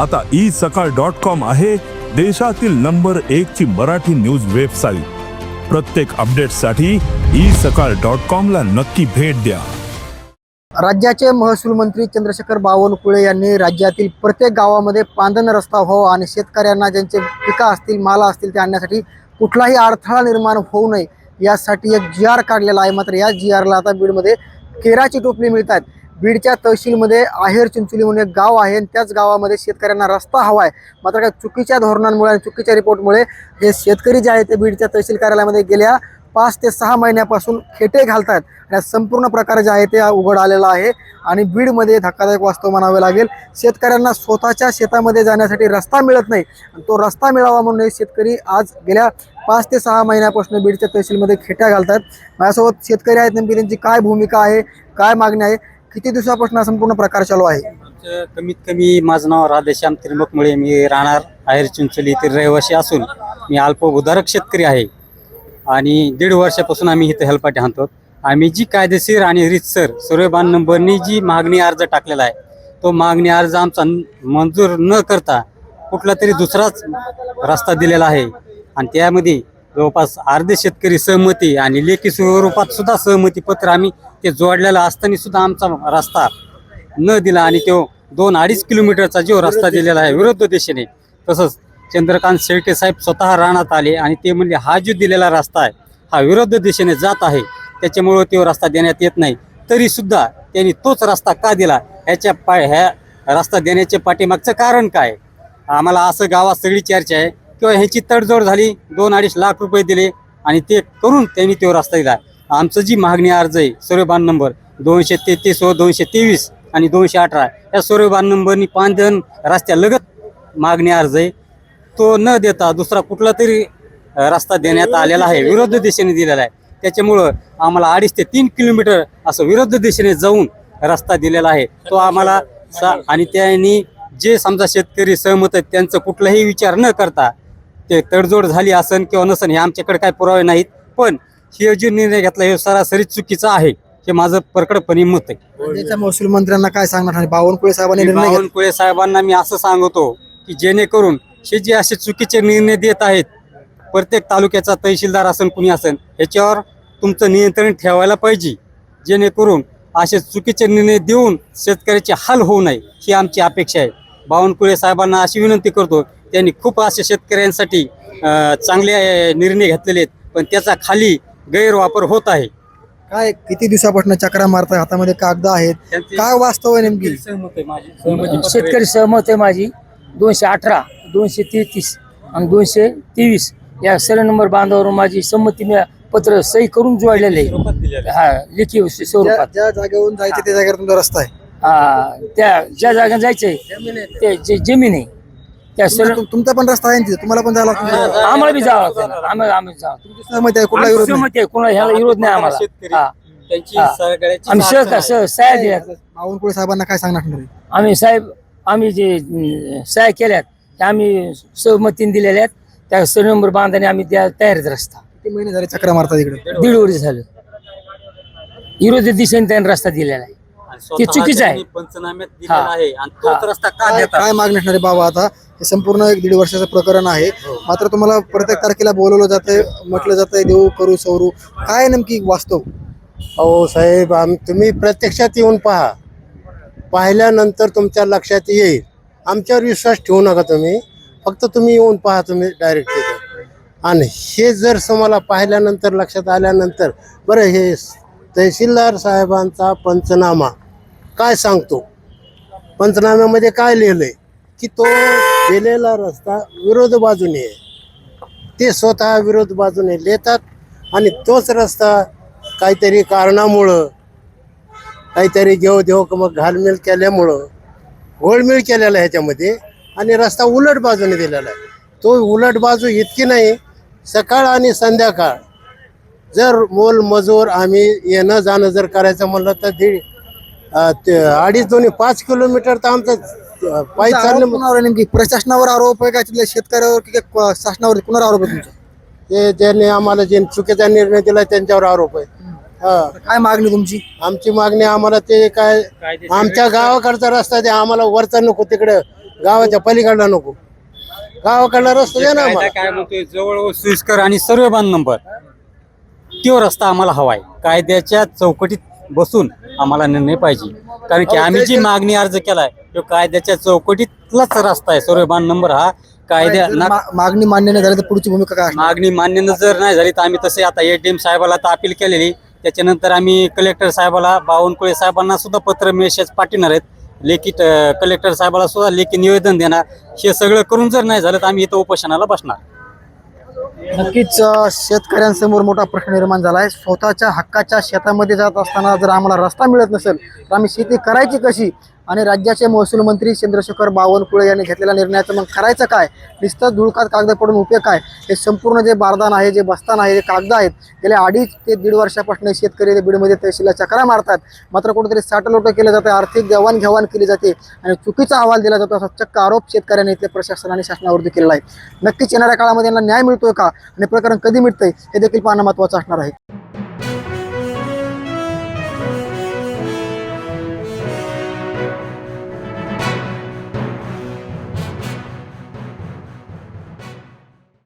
आता ई सकाळ dot com आहे देशातील नंबर एक ची मराठी न्यूज वेबसाईट. प्रत्येक अपडेटसाठी ई सकाळ डॉट कॉम ला नक्की भेट द्या. राज्याचे महसूल मंत्री चंद्रशेखर बावनकुळे यांनी राज्यातील प्रत्येक गावामध्ये पांदन रस्ता व्हावा आणि शेतकऱ्यांना ज्यांचे पिका असतील माला असतील ते आणण्यासाठी कुठलाही अडथळा निर्माण होऊ नये यासाठी एक जी आर काढलेला आहे. मात्र या जी आरला आता बीडमध्ये केराची टोपली मिळतात बीडच्या तहसीलमध्ये आहेर चिंचोली म्हणून एक गाव आहे आणि त्याच गावामध्ये शेतकऱ्यांना रस्ता हवा आहे. मात्र काही चुकीच्या धोरणांमुळे आणि चुकीच्या रिपोर्टमुळे हे शेतकरी जे आहेत ते बीडच्या तहसील कार्यालयामध्ये गेल्या पाच ते सहा महिन्यापासून खेटे घालतात आणि संपूर्ण प्रकार जे आहे ते उघड आलेला आहे आणि बीडमध्ये धक्कादायक वास्तव म्हणावे लागेल. शेतकऱ्यांना स्वतःच्या शेतामध्ये जाण्यासाठी रस्ता मिळत नाही. आणि तो रस्ता मिळावा म्हणून हे शेतकरी आज गेल्या पाच ते सहा महिन्यापासून बीडच्या तहसीलमध्ये खेट्या घालतात माझ्यासोबत शेतकरी आहेत नेमकी त्यांची काय भूमिका आहे काय मागणी आहे किती दिवसापासून हा संपूर्ण प्रकार चालू आहे? आमचं कमीत कमी माझं नाव राधेश्याम त्रिंबकमुळे मी राहणार आहेर चिंचोली येथील रहिवासी असून मी अल्पभूधारक शेतकरी आहे. आणि दीड वर्षापासून आम्ही इथं हेलपाटे आणतो आम्ही जी कायदेशीर आणि रितसर सूर्यबान नंबरनी जी मागणी अर्ज टाकलेला आहे तो मागणी अर्ज आमचा मंजूर न करता कुठला तरी दुसराच रस्ता दिलेला आहे. आणि त्यामध्ये जवळपास अर्धे शेतकरी सहमती आणि लेखी स्वरूपात सुद्धा सहमती पत्र आम्ही ते जोडलेलं असताना सुद्धा आमचा रस्ता न दिला आणि तो दोन अडीच किलोमीटरचा जो रस्ता दिलेला आहे विरुद्ध दिशेने तसंच चंद्रकांत शेळके साहेब स्वतः राहण्यात आले आणि ते म्हणले हा जो दिलेला रस्ता आहे हा विरुद्ध दिशेने जात आहे त्याच्यामुळं तो रस्ता देण्यात येत नाही. तरीसुद्धा त्यांनी तोच रस्ता का दिला? ह्याच्या पा ह्या रस्ता देण्याच्या पाठीमागचं कारण काय? आम्हाला असं गावात सगळी चर्चा आहे. किंवा ह्याची तडजोड झाली. दोन अडीच लाख रुपये दिले आणि ते करून त्यांनी तो रस्ता दिला आमचं जी मागणी अर्ज आहे सूर्यबान नंबर दोनशे तेहतीस व दोनशे तेवीस आणि दोनशे अठरा या सूर्यबान नंबरनी पांधन रस्त्यालगत मागणी अर्ज आहे. तो न देता दुसरा कुठला तरी रस्ता देण्यात आलेला आहे विरुद्ध दिशेने दिलेला आहे. त्याच्यामुळं आम्हाला अडीच ते तीन किलोमीटर असं विरुद्ध दिशेने जाऊन रस्ता दिलेला आहे. तो आम्हाला आणि त्यांनी जे समजा शेतकरी सहमत आहेत त्यांचं कुठलाही विचार न करता ते तडजोड झाली असन किंवा नसन हे आमच्याकडे काय पुरावे नाहीत. पण हे जे निर्णय घेतला हे सरासरी चुकीचा आहे. हे माझं परकडपणे मत आहे. राज्याच्या महसूल मंत्र्यांना काय सांगणार आणि बावनकुळे साहेबांनी निर्णय घेतला? बावनकुळे साहेबांना मी असं सांगतो की जेणेकरून हे जे असे चुकीचे निर्णय देत आहेत प्रत्येक तालुक्याचा तहसीलदार असन कुणी असन ह्याच्यावर तुमचं नियंत्रण ठेवायला पाहिजे. जेणेकरून असे चुकीचे निर्णय देऊन शेतकऱ्याचे हाल होऊ नये ही आमची अपेक्षा आहे. बावनकुळे साहेबांना अशी विनंती करतो त्यांनी खूप असे शेतकऱ्यांसाठी चांगले निर्णय घेतलेले आहेत. पण त्याचा खाली गैरवापर होत आहे. काय किती दिवसापासून चक्रा मारताय? हातामध्ये कागद आहेत. काय वास्तव आहे नेमकी? सहमत आहे माझी. शेतकरी सहमत आहे माझी. दोनशे अठरा दोनशे तेहतीस आणि दोनशे तेवीस या सर्व नंबर बांधावर माझी संमती मी पत्र सही करून जोडलेले. हा लेखी स्वरूपात. ज्या जागेवरून जायचं त्या जागेवर तुमचा रस्ता आहे. हा त्या ज्या जागा जायचंय ते जे जमीन आहे. तुम- तुमचा पण रस्ता आहे ना तिथे? तुम्हाला पण जायला लागतं. आम्हाला बी जावं लागतं आम्हाला आम्ही जावं तुमची सहमती आहे कुठला आमची विरोध नाही. सहमती आहे. ह्याला विरोध नाही आम्हाला. शेतकरी. हा. त्यांची हा. सगळ्याची आम्ही साथ सहकार आहे. सह सह्या दिल्यात बावनकुळे साहेबांना काय सांगणार तुम्ही? आम्ही साहेब आम्ही जे अं, सह्या केल्यात त्या आम्ही सहमतीने दिलेल्या आहेत. त्या सर्व नंबर बांधाने आम्ही त्या तयार आहेत रस्ता. किती महिने झाले चक्रा मारतात इकडे? दीड वर्ष झालं. विरोधी दिशेने त्याने रस्ता दिलेला आहे. स्वतः चुकीचं आहे. पंचनाम्यात दिलेला हा. आहे. आणि तोच हा. रस्ता का काय देतात? काय मागणी असणार आहे बाबा आता? हे संपूर्ण एक दीड वर्षाचं प्रकरण आहे. मात्र तुम्हाला प्रत्येक तारखेला बोलवलं जातंय म्हटलं जातंय देऊ करू सवरू. काय नेमकी वास्तव? अहो साहेब आम तुम्ही प्रत्यक्षात येऊन पहा. पाहिल्यानंतर तुमच्या लक्षात येईल. आमच्यावर विश्वास ठेवू नका तुम्ही. फक्त तुम्ही येऊन पहा तुम्ही डायरेक्ट तिथं. आणि हे जर तुम्हाला पाहिल्यानंतर लक्षात आल्यानंतर बरं हे तहसीलदार साहेबांचा पंचनामा काय सांगतो? पंचनाम्यामध्ये काय लिहिलंय? की तो दिलेला रस्ता विरोध बाजूने आहे. ते स्वतः विरोध बाजूने लिहितात आणि तोच रस्ता काहीतरी कारणामुळं काहीतरी देव देव मग घालमेल केल्यामुळं घोळमेळ केलेला आहे ह्याच्यामध्ये आणि रस्ता उलट बाजूने दिलेला आहे. तो उलट बाजू इतकी नाही सकाळ आणि संध्याकाळ. जर मोल मजूर आम्ही येणं जाणं जर करायचं म्हणलं तर दीड ते अडीच दोन्ही पाच किलोमीटर तर आमचं पायी कुणावर आहे नेमकी? प्रशासनावर आरोप आहे का? तिथल्या शेतकऱ्यावर की शासनावर? कुणावर आरोप आहे तुमचा? ते ज्यांनी आम्हाला जे चुकीचा निर्णय दिला त्यांच्यावर आरोप आहे. हा. काय मागणी तुमची? आमची मागणी आम्हाला ते काय आमच्या गावाकडचा रस्ता द्या आम्हाला वरचा नको तिकडे गावाच्या पलीकडला नको. गावाकडला रस्ता द्या ना कायदा आम्हाला. काय म्हणतोय? जवळ आणि सर्व बांध नंबर. तो रस्ता आम्हाला हवाय कायद्याच्या चौकटीत बसून आम्हाला निर्णय पाहिजे. कारण की आम्ही जी मागणी अर्ज केलाय तो कायद्याच्या चौकटीतलाच रस्ता आहे. सर्व बांध नंबर हा कायद्या मागणी मान्य नाही झाली तर पुढची भूमिका काय? मागणी मान्य जर नाही झाली तर आम्ही तसे आता एटीएम साहेबाला तर अपील केलेली. त्याच्यानंतर आम्ही कलेक्टर साहेबाला बावनकुळे साहेबांना सुद्धा पत्र मेसेज पाठवणार आहेत. लेखी कलेक्टर साहेबाला सुद्धा लेखी निवेदन देणार. हे सगळं करून जर नाही झालं तर आम्ही इथं उपोषणाला बसणार. नक्कीच शेतकऱ्यांसमोर मोठा प्रश्न निर्माण झाला आहे स्वतःच्या हक्काच्या शेतामध्ये जात असताना जर आम्हाला रस्ता मिळत नसेल तर आम्ही शेती करायची कशी? आणि राज्याचे महसूल मंत्री चंद्रशेखर बावनकुळे यांनी घेतलेल्या निर्णयाचं मग करायचं काय? नुसतं धुळकात कागद पडून उपयोग काय? हे संपूर्ण जे बारदान आहे जे बस्तान आहे जे कागद आहेत गेल्या अडीच ते दीड वर्षापासून शेतकरी बीडमध्ये तहसीलला चक्रा मारतात. मात्र कुठेतरी साठलोटं केलं जातं आर्थिक देवाणघेवाण केली जाते आणि चुकीचा अहवाल दिला जातो असा चक्क आरोप शेतकऱ्यांनी इथल्या प्रशासन आणि शासनावरती केलेला आहे. नक्कीच येणाऱ्या काळामध्ये यांना न्याय मिळतोय का? आणि प्रकरण कधी मिळतंय हे देखील पाहणं महत्त्वाचं असणार आहे.